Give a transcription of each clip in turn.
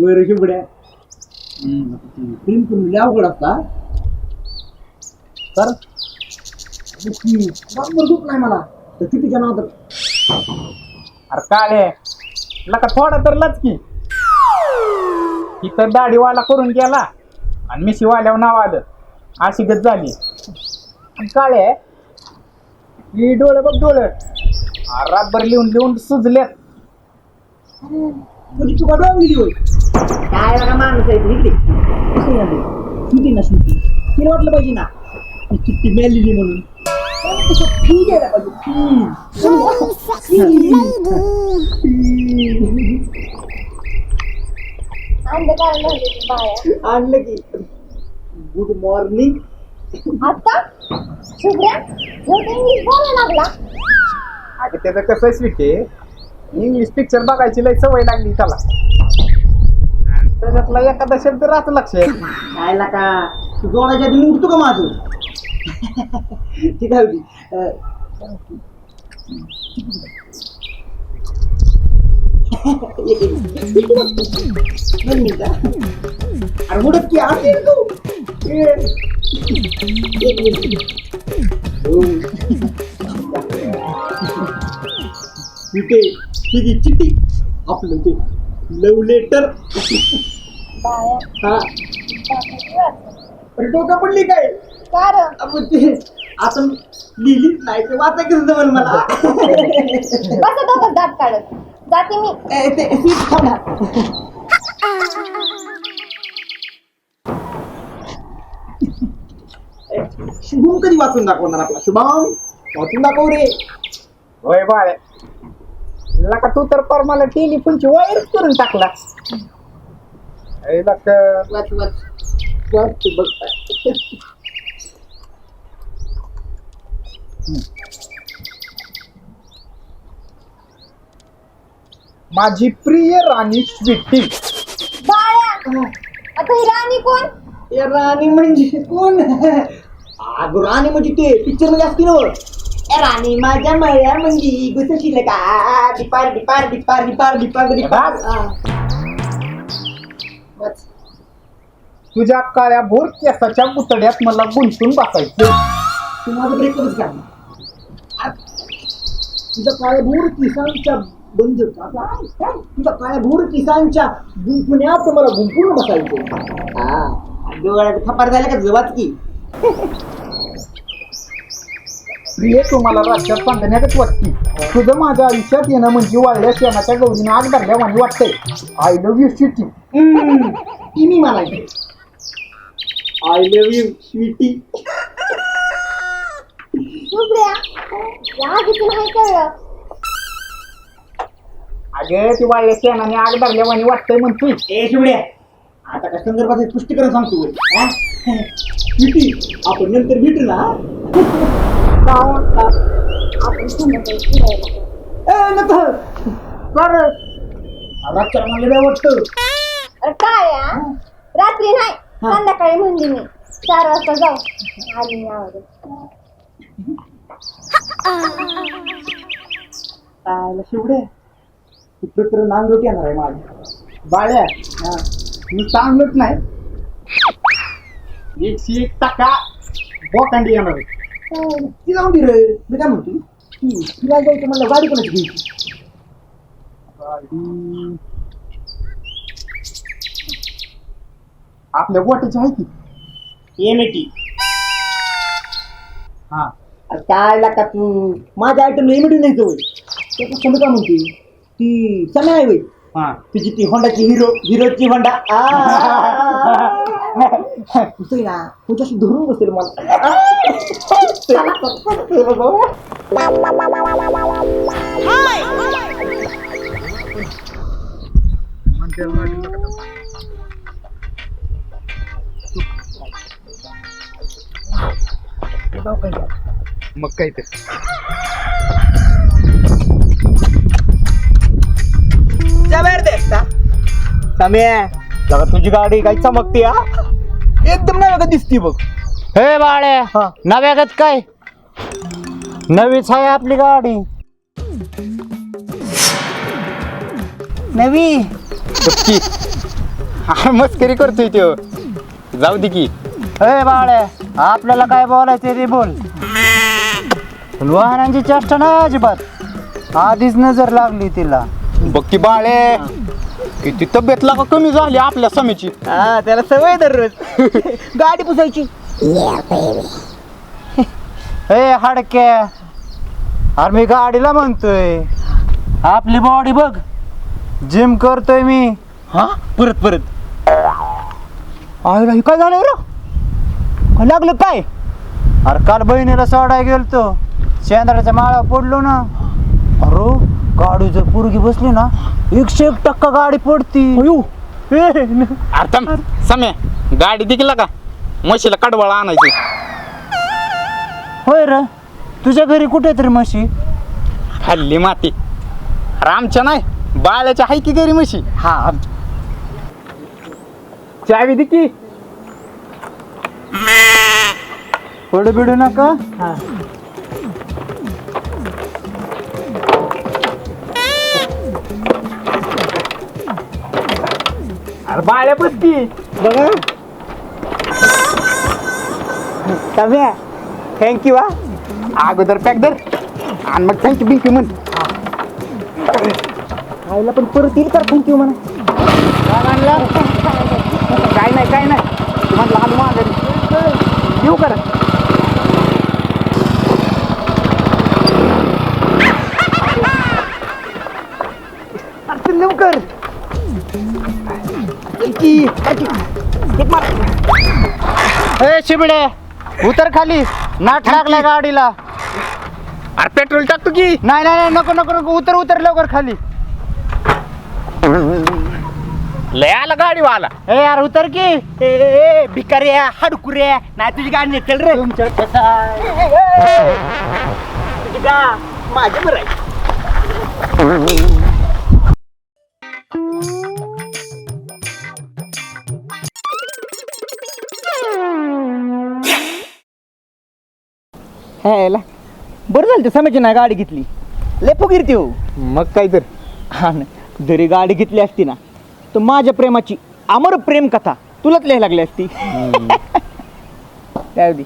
वैर शिवड्या प्रेम करून अवघड असता. तर? बरोबर दुख नाही मला. तर चुकीच्या नावात अरे काळे लका थोडा तर लच की. इथं दाढीवाला करून गेला आणि मिशीवाल्यावर नाव आलं. अशी गत झाली. आणि काळे ही डोळे बघ डोळे. आ, रातभर लिहून लिहून सुजलेत. म्हणजे तुका डोळा गेली होय? काय माणूस आहे इकडे? कसं झालं? सुटी ना सुटी. तिला वाटलं पाहिजे ना. म्हणून. फी द्यायला पाहिजे आणलं की. गुड मॉर्निंग आता? शुभ्या एवढं इंग्लिश बोलायला लागला. अगं त्याचं कसं स्वीट आहे? इंग्लिश पिक्चर बघायची लय सवय लागली त्याला. त्याच्यातला एखादा शब्द राहत लक्षात. काय का? तू जोडायच्या आधी उठतो का माझं? ठीक आहे होती अरे उडत की असेल तू. ए, एक मिनिट. हो. चिठ्ठी. आपलं ते लव लेटर. बाया हा बापाची वाट. अरे डोका पडली काय? का रं? आपण ते आता लिहिलीच नाही ते वाचायचं जमल मला. बसा दोघं दात काढत. जाते मी. ए, ते सीट थांब ना. ए, शुभम कधी वाचून दाखवणार आपला? शुभम वाचून दाखव रे. होय बाळे. लका तू तर पर मला टेलिफोनची वायरच करून टाकला. ए, लका वाच वाच वाच तू बघ माझी प्रिय राणी स्वीटी. बाया आता ही राणी कोण? ए, राणी म्हणजे कोण? अगं राणी म्हणजे ते पिक्चरमध्ये असते ना. ए, राणी माझ्या मळ्या म्हणजे गुसशील का? डिपार डिपार डिपार डिपार डिपार डिपार. बस. हा. तुझ्या काळ्या भोर केसाच्या पुतळ्यात मला गुंतून बसायचं. तू माझं ब्रेकअपच करणार तुझ्या काळ्या भूर किसांच्या बंद काय? काय? तुझ्या काळ्या भूर किसांच्या गुंफुण्यात मला गुंफून बसायचं. हा. डोळ्यात थपार झाल्या का जवात की प्रिय तुम्हाला राज्यात बांधण्यातच वाटते. तुझं माझ्या आयुष्यात येणं म्हणजे वाळल्या शेणाच्या गौरीने आग धरल्या वाणी वाटतंय. आय लव्ह यू स्वीटी हम्म, ती मी म्हणायची I love you sweetie Shubhya या आधीच नाही कळलं. अगे ती वाळल्या शेणाने आग धरल्या वाणी वाटतंय म्हणतोय. ए शिवड्या आता काय संदर्भात एक पुष्टीकरण सांगतो. हा? स्वीटी आपण नंतर भेटू ना रातच्या मला लय वाटतं. अरे काय? रात्री नाही. संध्याकाळी म्हणली मी. चार वाजता जाऊ. आली मी आवाज आयला शिवड्या तू तर नांगरोटी येणार आहे माझ्या. बाळ्या हा. मी चांगलंच नाही. एकशे एक टक्का बोकांडी येणार आहे. ती जाऊन दे रे मी काय म्हणतो ती तिला जायचं म्हणलं गाडी कोणाची घ्यायची? गाडी. आपल्या गोट्याची आहे की एम टी हा. काय लागा तू? माझ्या आयटमला एम टी नाही होय त्याचं समजा काय म्हणते ती समय आहे होय. हा. तुझी ती होंडाची हिरो हिरोची होंडा तुझं ना तुझ्याशी धरून बसेल मला मग काय ते सम्या. लगा तुझी गाडी काही चमकते हा? एकदम बघा दिसती बघ. हे बाळे हा. नव्यागत काय? नवीच आहे आपली गाडी. नवी? गप्पी हा मस्करी करतोय त्यो. जाऊ दे की. हे बाळे आपल्याला काय बोलायचं ते बोल. पण वाहनांची चेष्टा नाही अजिबात. आधीच नजर लागली तिला. बघ की बाळे. किती तब्येत लागा कमी झाली आपल्या समीची. हा त्याला सवय दररोज. गाडी पुसायची. हे हाडके अरे मी गाडीला म्हणतोय. आपली बॉडी बघ. जिम करतोय मी. हा? परत परत. आईला हे काय झालं रे? काय लागलं काय? अरे काल बहिणीला सोडाय गेलतो. शेंद्राच्या माळा पडलो ना. अरे गाडी जर पुरगी बसली ना एकशे एक टक्का गाडी पडती. अरे थांब सम्या गाडी दिकला का? म्हशीला कडवाळा आणायची. होय र तुझ्या घरी कुठे तरी म्हशी? हल्ली माती. अरे आमच्या नाही बाळ्याच्या हाय की घरी म्हशी? हा चावी दे की. पडू बिडू नका. अरे बाळ्या की बघा. तम्या थँक्यू हा. अगोदर पॅक धर. आणि मग थँक्यू बिंक्यू म्हण. आईला पण परत येईल का थँक्यू म्हणा? काय नाही काय नाही. तू म्हटलं आलो माघारी येऊ कर. लवकर. की हे शिबडे उतर खाली. नाट लागलाय गाडीला. अरे पेट्रोल टाकतो की. नाही नाही नाही, नको नको नको. उतर उतर लवकर खाली. लय आला गाडी वाला ए यार उतर की. ए भिकाऱ्या हाडकुऱ्या. नाही तुझी गाडी नेतेल रे. तुमच्या माझ्या बरं आहे. ह्याला बरं झालं ते समज नाही गाडी घेतली. लय फुगीरती हो. मग काय तर. हा ना जरी गाडी घेतली असती ना तर माझ्या प्रेमाची अमर प्रेम कथा तुलाच लिहायला लागली असती. काय होती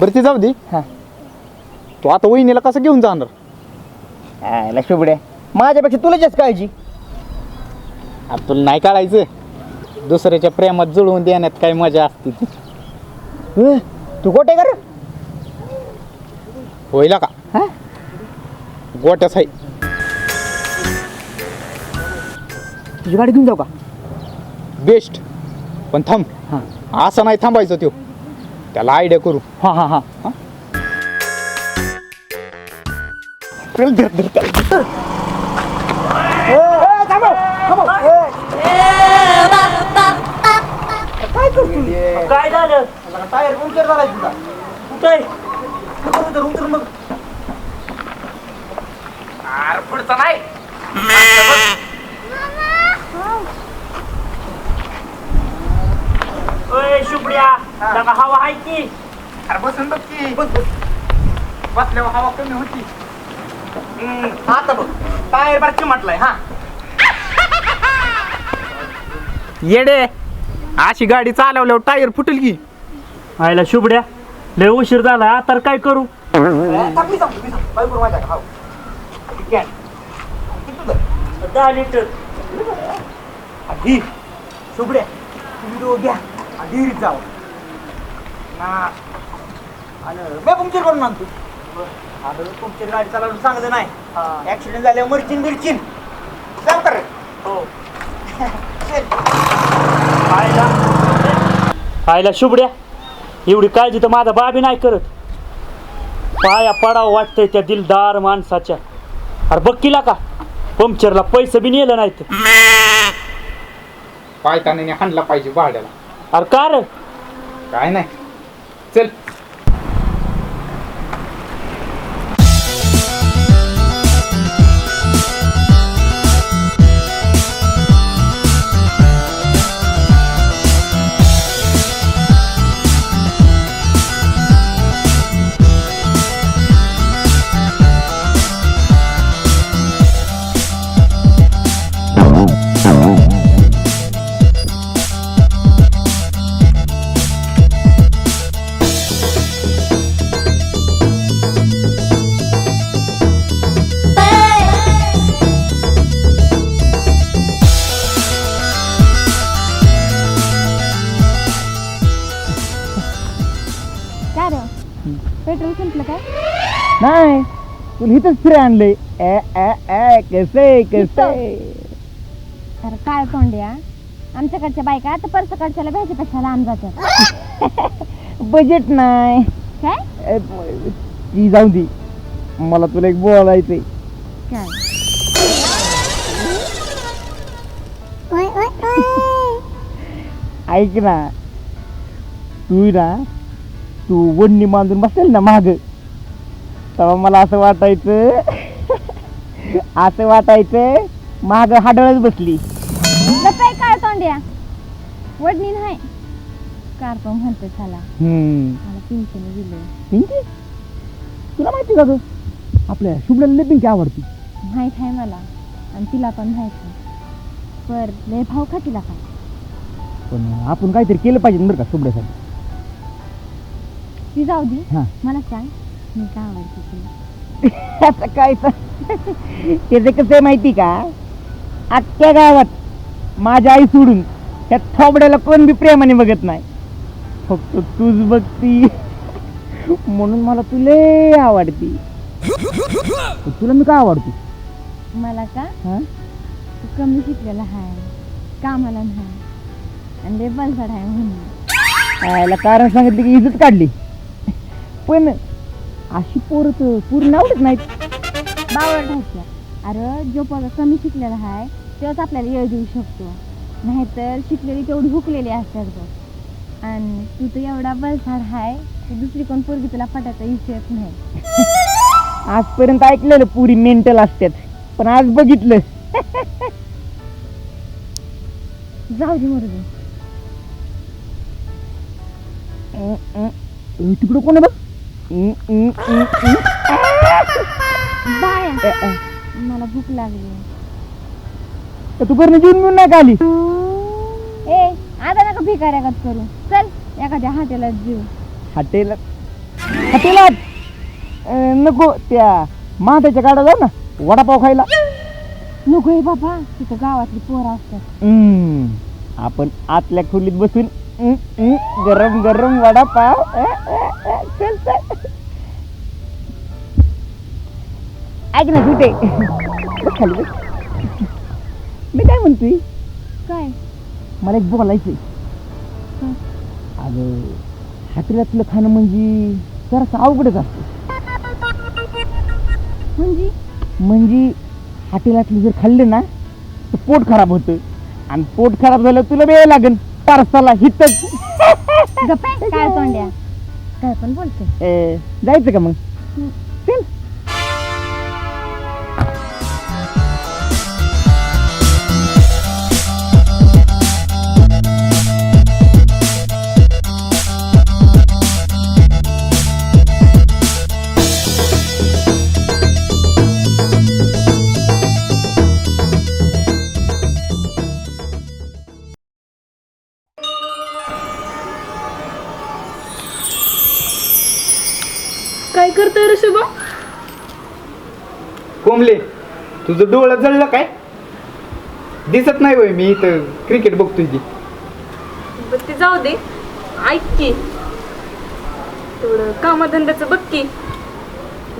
बरं ती जाऊ दे. हा. तू आता वहिनीला कसं घेऊन जाणार? आयला शुभड्या माझ्यापेक्षा तुला जास्त काळजी. अरे तुला नाही काढायचं दुसऱ्याच्या प्रेमात जुळवून देण्यात काय मजा असते ती. हं, तू गोटे कर. होईल का? हा? गोट्याच आहे तुझी गाडी घेऊन जाऊ का? बेस्ट. पण थांब. हा. असं नाही थांबायचं त्यो. त्याला आयडिया करू. हा हा हा. हा? काय झालं? टायर पंक्चर झालाय तुझा. कुठे उतर, उतर मग. पुढचं नाही. शुभ्रिया हवा आहे की? अरे बसून बघ की. बसल्यावर हवा कमी होती. आता बघ. टायर बार चिमटलाय हा. येडे अशी गाडी चालवल्यावर टायर फुटेल की. आयला शुभड्या लय उशीर झाला तर काय करू? थांबली थांबली बाय करू हा ठीक दहा लिटर आधी शुभड्या तुम्ही दोघं घ्या आणि विहिरीत जावं ना आणि मी पंक्चर करून आणतो आता पंक्चर गाडी चालवलं चांगलं नाही ऍक्सिडेंट झाल्यावर मरचिन बिरचिन जाऊ कर हो आयला आयला शुभड्या एवढी काळजी तर माझा बाबी नाही करत. पाया पडावं वाटतंय त्या दिलदार माणसाच्या. अरे बघ किला का? पंक्चरला पैसे बी नेलं नाहीत. पायताने हाणला पाहिजे भाड्याला. अरे का रे? काय नाही. चल. नाही. तुला इथंच फिराय आणलंय. ए, ए, ए, कसंय कसंय तर काय तोंड्या आमच्याकडच्या बायका आता परसकडच्याला भ्यायच्यापेक्षा लांब जातात? बजेट नाही. काय? ए, ती जाऊ दे. मला तुला एक बोलायचंय. काय? ऐक ना. तू ना तू वडणी बांधून बसेल ना माग? तेव्हा मला असं वाटायचं असं वाटायचं माग हाडळच बसली. काय काय तोंड्या. वडणी नाही. कार्टून म्हणते चला. हम्म. मला पिंकीने दिलं पिंकी? तुला माहिती का ग? आपल्या शुभ्राला लय पिंकी आवडती. माहीत आहे मला. आणि तिला पण माहीत आहे. पर लय भाव का तिला काय? पण आपण काहीतरी केलं पाहिजे बरं का शुभ्रासाठी. ती जाऊ दे. हा. मला सांग. मी काय आवडते तुला आता काय त्याचं कसं माहिती का अख्ख्या गावात माझ्या आई सोडून त्या थोबड्याला कोण बी प्रेमाने बघत नाही. फक्त तूच बघती. म्हणून मला तुले आवडती. तुला मी का आवडतो? मला का? हा? तू कमी शिकलेला आहे कामाला नाही. आणि बलसाड आहे म्हणून. कारण सांगितलं की इज्जत काढली. पण अशी पोरं तर पूर्ण आवडत नाहीत. बावळ अरे जो पोरगा कमी शिकलेला आहे तेव्हाच आपल्याला येळ देऊ शकतो. नाहीतर शिकलेली तेवढी हुकलेली असतात बघ. आणि तू तर एवढा बलसाड आहे की दुसरी कोण पोरगी तुला पटायचा विषयच नाही. आजपर्यंत ऐकलेलं पुरी मेंटल असतात पण आज बघितलं. जाऊ दे मरू दे तिकडं कोण आहे बघ? अं, अं, अं, अं. बाय. मला भूक लागली. तर तू घरनं जेवून मिळून नाही का आली? ए आता नका भिकाऱ्यागत करू. चल एखाद्या हाटेला जीव हॉटेल हॉटेलात अं, नको त्या महादाच्या गाड्या जाऊ ना. वडापाव खायला. नको हे बाबा तिथं गावातली पोरं असतात. हम्म, आपण आतल्या खोलीत बसून गरम गरम वडापाव चल चल ऐक ना कुठे खाली बस. मी काय म्हणतोय काय मला एक बोलायचंय हं. अगं हॉटेलातलं खाणं म्हणजे जरासं अवघडच असतं म्हणजे म्हणजे हॉटेलातलं जर खाल्लं ना तर पोट खराब होतं आणि पोट खराब झालं तुला वेळ लागेल पार्साला हितच गप्पा काय तोंड्या? काय पण बोलते. ए, जायचं का मग? चल. तुझं डोळं जळलं काय? दिसत नाही होय मी इथं क्रिकेट बघतोय ती बरं ते जाऊ दे. ऐक की. थोडं कामधंद्याचं बघ की.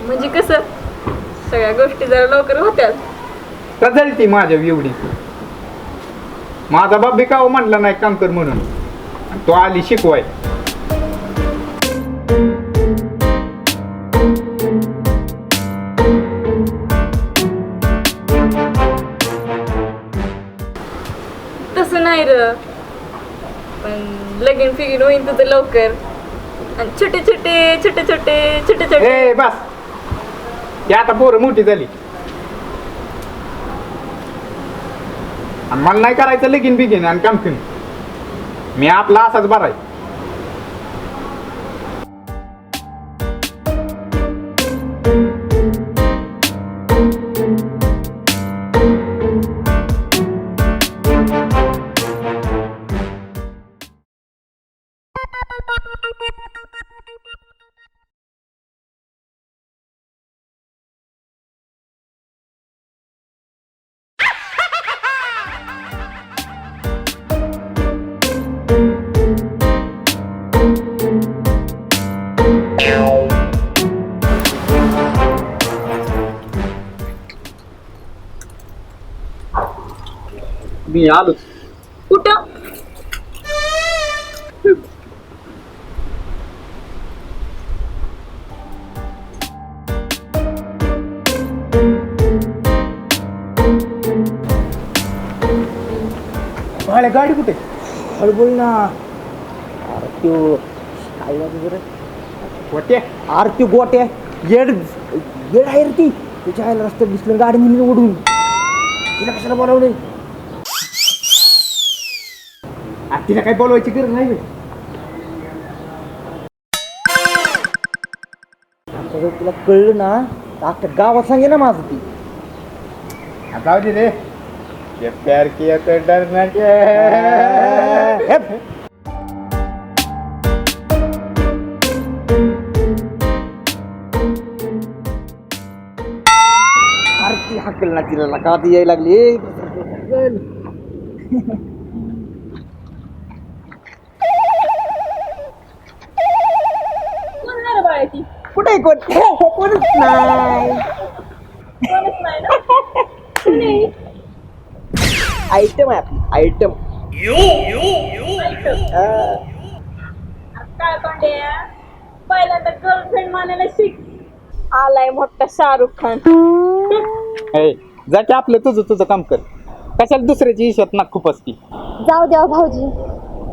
म्हणजे कसं? सगळ्या गोष्टी जरा लवकर होत्यात का जळती माझ्या एवढी? माझा बाप बी का म्हटला नाही काम कर म्हणून. तो आली शिकवाय. लगीन फिगीन होईन तुझं लवकर आणि छोटे छोटे छोटे छोटे छोटे छोटे। ए बस। ती आता पोरं मोठी झाली. आणि मला नाही करायचं लगीन बिगीन आणि काम मी आपला असाच बरा मी आलोच कुठं भाड्या गाडी कुठे? हळू बोल ना। अरे त्यो काय अरे ती येड येड आहे रे ती. त्याच्या आईला रस्त्यात दिसलं गाडी नेली ओढून. तिला कशाला बोलावलं तिला काही बोलवायची गरज नाही बे. आता जर तुला कळलं ना तर अख्ख्या गावात सांगे ना माझं ती हा, जाऊ दे रे ये प्यार किया तो डरना क्या हे, अरे ती हाकल ना तिला का ती यायला लागली ए, हाकल. कोण आहे ती कुठे आहे कोण? कोणच नाही. कोणच नाही ना? कोण? आहे? आयटम आहे आपली आयटम काय पांड्या पहिल्यांदा गर्लफ्रेंड मानायला शिक. आलाय मोठा शाहरुख खान. ए, जा की आपलं तुझं तुझं काम कर. कशाला दुसऱ्याची इशत ना खूप असती जाऊ द्या हो भाऊजी.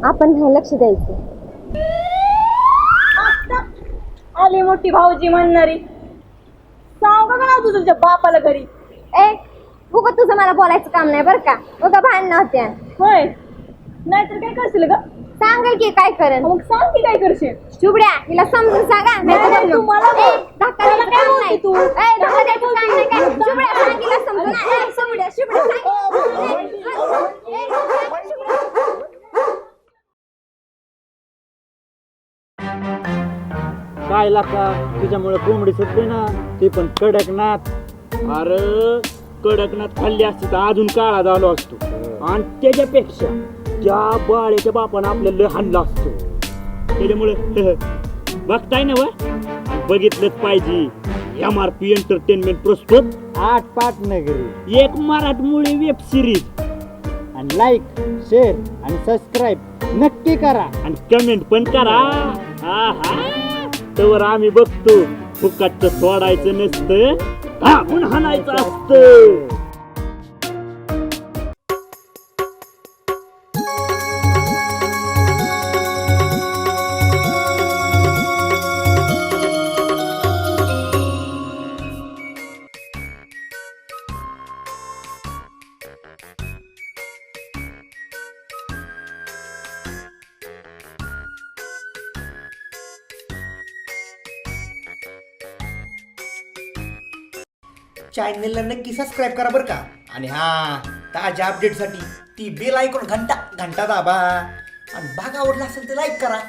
आपण नाही लक्ष द्यायचं. आली मोठी भाऊजी म्हणणारी. सांग का ना तू तुझ्या बापाला घरी. ए उगा तुझं मला बोलायचं काम नाही बरं का? उगा भांडणं होत्या होय. नाहीतर काय करशील ग? सांग की काय करेन. मग सांग की काय करशील? चुबड्या हिला समजून सांगा. नाही, नाही तू मला बोल. काय बोलते तू? चुबड्या समजून. ए, चुबड्या चुबड्या सांग. ए, ए, काय लाका तुझ्यामुळे कोंबडी सुटली ना ते पण कडकनाथ. अरे कडकनाथ खाल्ली असती तर अजून काळा झालो असतो. आणि त्याच्यापेक्षा त्या बाळ्याच्या बापानं आपल्याला लय हाणला असतो त्याच्यामुळे बघताय ना व? बघितलंच पाहिजे. एम आर पी एंटरटेनमेंट प्रस्तुत. आठ पाठ नगरी. एक मराठमोळी वेब सिरीज आणि लाईक शेअर आणि सबस्क्राईब नक्की करा. आणि कमेंट पण करा. आहा तर आम्ही बघतो. फुकाट सोडायचं नसतं. आपण हाणायचं असतं. चॅनलला नक्की सबस्क्राईब करा बरं का. आणि हा ताज्या अपडेटसाठी ती बेल ऐकून घंटा घंटा दाबा. आणि भाग आवडला असेल तर लाईक करा.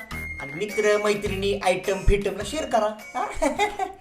आणि मित्र मैत्रिणी आयटम फिटमला शेअर करा